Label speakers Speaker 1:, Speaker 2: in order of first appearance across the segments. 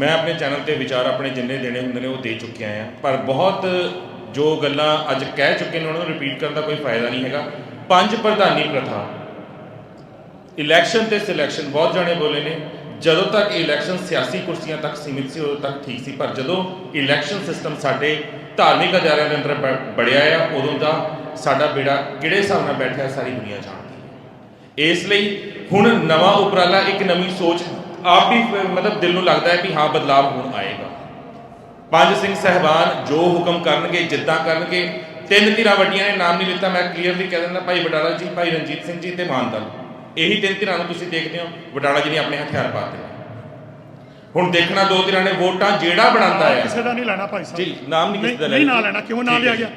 Speaker 1: ਮੈਂ ਆਪਣੇ ਚੈਨਲ ਤੇ ਵਿਚਾਰ ਆਪਣੇ ਜਿੰਨੇ ਦੇਣੇ ਹੁੰਦੇ ਨੇ ਉਹ ਦੇ ਚੁੱਕਿਆ ਆ ਪਰ ਬਹੁਤ ਜੋ ਗੱਲਾਂ ਅੱਜ ਕਹਿ ਚੁੱਕੇ ਨੇ, ਉਹਨਾਂ ਨੂੰ ਰਿਪੀਟ ਕਰਨ ਦਾ ਕੋਈ ਫਾਇਦਾ ਨਹੀਂ ਹੈਗਾ। ਪੰਜ ਪ੍ਰਧਾਨੀ ਪ੍ਰਥਾ। ਇਲੈਕਸ਼ਨ ਤੇ ਸਿਲੈਕਸ਼ਨ ਬਹੁਤ ਜਾਣੇ ਬੋਲੇ ਨੇ, ਜਦੋਂ ਤੱਕ ਇਲੈਕਸ਼ਨ ਸਿਆਸੀ ਕੁਰਸੀਆਂ ਤੱਕ ਸੀਮਿਤ ਸੀ, ਉਦੋਂ ਤੱਕ ਠੀਕ ਸੀ। ਪਰ ਜਦੋਂ ਇਲੈਕਸ਼ਨ ਸਿਸਟਮ ਸਾਡੇ ਧਾਰਮਿਕ ਅਦਾਰਿਆਂ ਦੇ ਅੰਦਰ ਬ- ਬੜਿਆ ਆ, ਉਦੋਂ ਦਾ ਸਾਡਾ ਬੇੜਾ ਕਿਹੜੇ ਹਿਸਾਬ ਨਾਲ ਬੈਠਿਆ, ਸਾਰੀ ਦੁਨੀਆ ਜਾਣਦੀ ਹੈ। ਇਸ ਲਈ ਹੁਣ ਨਵਾਂ ਉਪਰਾਲਾ, ਇੱਕ ਨਵੀਂ ਸੋਚ ਆਪ ਵੀ ਮਤਲਬ ਦਿਲ ਨੂੰ ਲੱਗਦਾ ਹੈ ਕਿ ਹਾਂ ਬਦਲਾਵ ਹੁਣ ਆਏਗਾ। ਪੰਜ ਸਿੰਘ ਸਹਿਬਾਨ ਜੋ ਹੁਕਮ ਕਰਨਗੇ ਜਿੱਦਾਂ ਕਰਨਗੇ ਤਿੰਨ ਧਿਰਾਂ ਵੱਡੀਆਂ ਨੇ ਨਾਮ ਨਹੀਂ ਲਿੱਤਾ ਮੈਂ ਕਲੀਅਰਲੀ ਕਹਿ ਦਿੰਦਾ ਭਾਈ ਵਡਾਲਾ ਜੀ ਭਾਈ ਰਣਜੀਤ ਸਿੰਘ ਜੀ ਤੇ ਮਾਨਦਲ ਇਹੀ ਤਿੰਨ ਧਿਰਾਂ ਨੂੰ ਤੁਸੀਂ ਦੇਖਦੇ ਹੋ ਵਡਾਲਾ ਜੀ ਨੇ ਆਪਣੇ ਹਥਿਆਰ ਪਾਤੇ ਹੁਣ ਦੇਖਣਾ ਦੋ ਧਿਰਾਂ ਨੇ ਵੋਟਾਂ ਜਿਹੜਾ ਬਣਾਉਂਦਾ ਹੈ।
Speaker 2: ਕਿਸੇ ਦਾ ਨਹੀਂ ਲੈਣਾ ਭਾਈ ਸਾਹਿਬ।
Speaker 1: ਜੀ, ਨਾਮ ਨਹੀਂ ਕਿਸੇ ਦਾ
Speaker 2: ਨਹੀਂ
Speaker 1: ਲੈਣਾ।
Speaker 2: ਨਾ ਲੈਣਾ ਕਿਉਂ ਨਾ ਲਿਆ ਗਿਆ?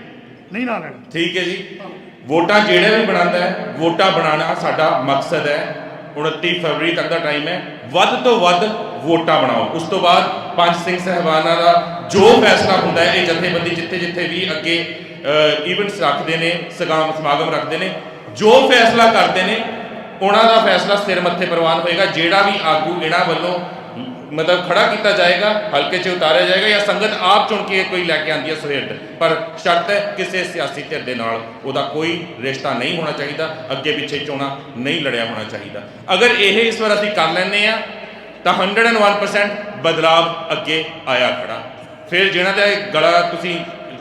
Speaker 2: ਨਹੀਂ ਨਾ ਲੈਣਾ।
Speaker 1: ਠੀਕ ਹੈ ਜੀ। ਵੋਟਾਂ ਜਿਹੜਾ ਵੀ ਬਣਾਉਂਦਾ ਹੈ ਵੋਟਾਂ ਬਣਾਉਣਾ ਸਾਡਾ ਮਕਸਦ ਹੈ। 29 ਫਰਵਰੀ ਤੱਕ ਦਾ ਟਾਈਮ ਹੈ। ਵੱਧ ਤੋਂ ਵੱਧ ਵੋਟਾਂ ਬਣਾਓ। ਉਸ ਤੋਂ ਬਾਅਦ ਪੰਜ ਸਿੰਘ ਸਹਿਬਾਨਾਂ ਦਾ ਜੋ ਫੈਸਲਾ ਹੁੰਦਾ ਹੈ, ਇਹ ਜਥੇਬੰਦੀ ਜਿੱਥੇ ਜਿੱਥੇ ਵੀ ਅੱਗੇ ਇਵੈਂਟਸ ਰੱਖਦੇ ਨੇ, ਸਗਾਮ, ਸਮਾਗਮ ਰੱਖਦੇ ਨੇ, ਜੋ ਫੈਸਲਾ ਕਰਦੇ ਨੇ, ਉਹਨਾਂ ਦਾ ਫੈਸਲਾ ਸਿਰ ਮੱਥੇ ਪ੍ਰਵਾਨ ਹੋਏਗਾ। ਜਿਹੜਾ ਵੀ ਆਗੂ ਇਹਨਾਂ ਵੱਲੋਂ ਮਤਲਬ ਖੜਾ ਕੀਤਾ ਜਾਏਗਾ, ਹਲਕੇ 'ਚ ਉਤਾਰਿਆ ਜਾਏਗਾ ਜਾਂ ਸੰਗਤ ਆਪ ਚੁਣ ਕੇ ਕੋਈ ਲੈ ਕੇ ਆਂਦੀ ਹੈ ਸੁਹਿਰਦ ਪਰ ਸ਼ਰਤ ਹੈ ਕਿਸੇ ਸਿਆਸੀ ਧਿਰ ਦੇ ਨਾਲ ਉਹਦਾ ਕੋਈ ਰਿਸ਼ਤਾ ਨਹੀਂ ਹੋਣਾ ਚਾਹੀਦਾ, ਅੱਗੇ ਪਿੱਛੇ ਚੋਣਾ ਨਹੀਂ ਲੜਿਆ ਹੋਣਾ ਚਾਹੀਦਾ। ਅਗਰ ਇਹ ਇਸ ਵਾਰ ਅਸੀਂ ਕਰ ਲੈਂਦੇ ਆ ਤਾਂ 101% ਬਦਲਾਵ ਅੱਗੇ ਆਇਆ ਖੜਾ। ਫਿਰ ਜਿਹਨਾਂ ਦਾ ਗਲਾ ਤੁਸੀਂ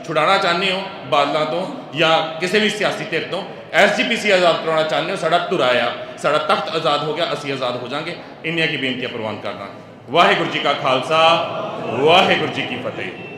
Speaker 1: ਛੁਡਾਉਣਾ ਚਾਹੁੰਦੇ ਹੋ ਬਾਦਲਾਂ ਤੋਂ ਜਾਂ ਕਿਸੇ ਵੀ ਸਿਆਸੀ ਧਿਰ ਤੋਂ ਐਸਜੀਪੀਸੀ ਆਜ਼ਾਦ ਕਰਾਉਣਾ ਚਾਹੁੰਦੇ ਹੋ, ਸਾਡਾ ਧੁਰਾ ਆ, ਸਾਡਾ ਤਖਤ ਆਜ਼ਾਦ ਹੋ ਗਿਆ, ਅਸੀਂ ਆਜ਼ਾਦ ਹੋ ਜਾਾਂਗੇ ਇੰਨੀਆਂ ਕੀ ਬੇਨਤੀਆਂ ਪ੍ਰਵਾਨ ਕਰਨਾ ਵਾਹਿਗੁਰੂ ਜੀ ਕਾ ਖਾਲਸਾ, ਵਾਹਿਗੁਰੂ ਜੀ ਕੀ ਫਤਿਹ।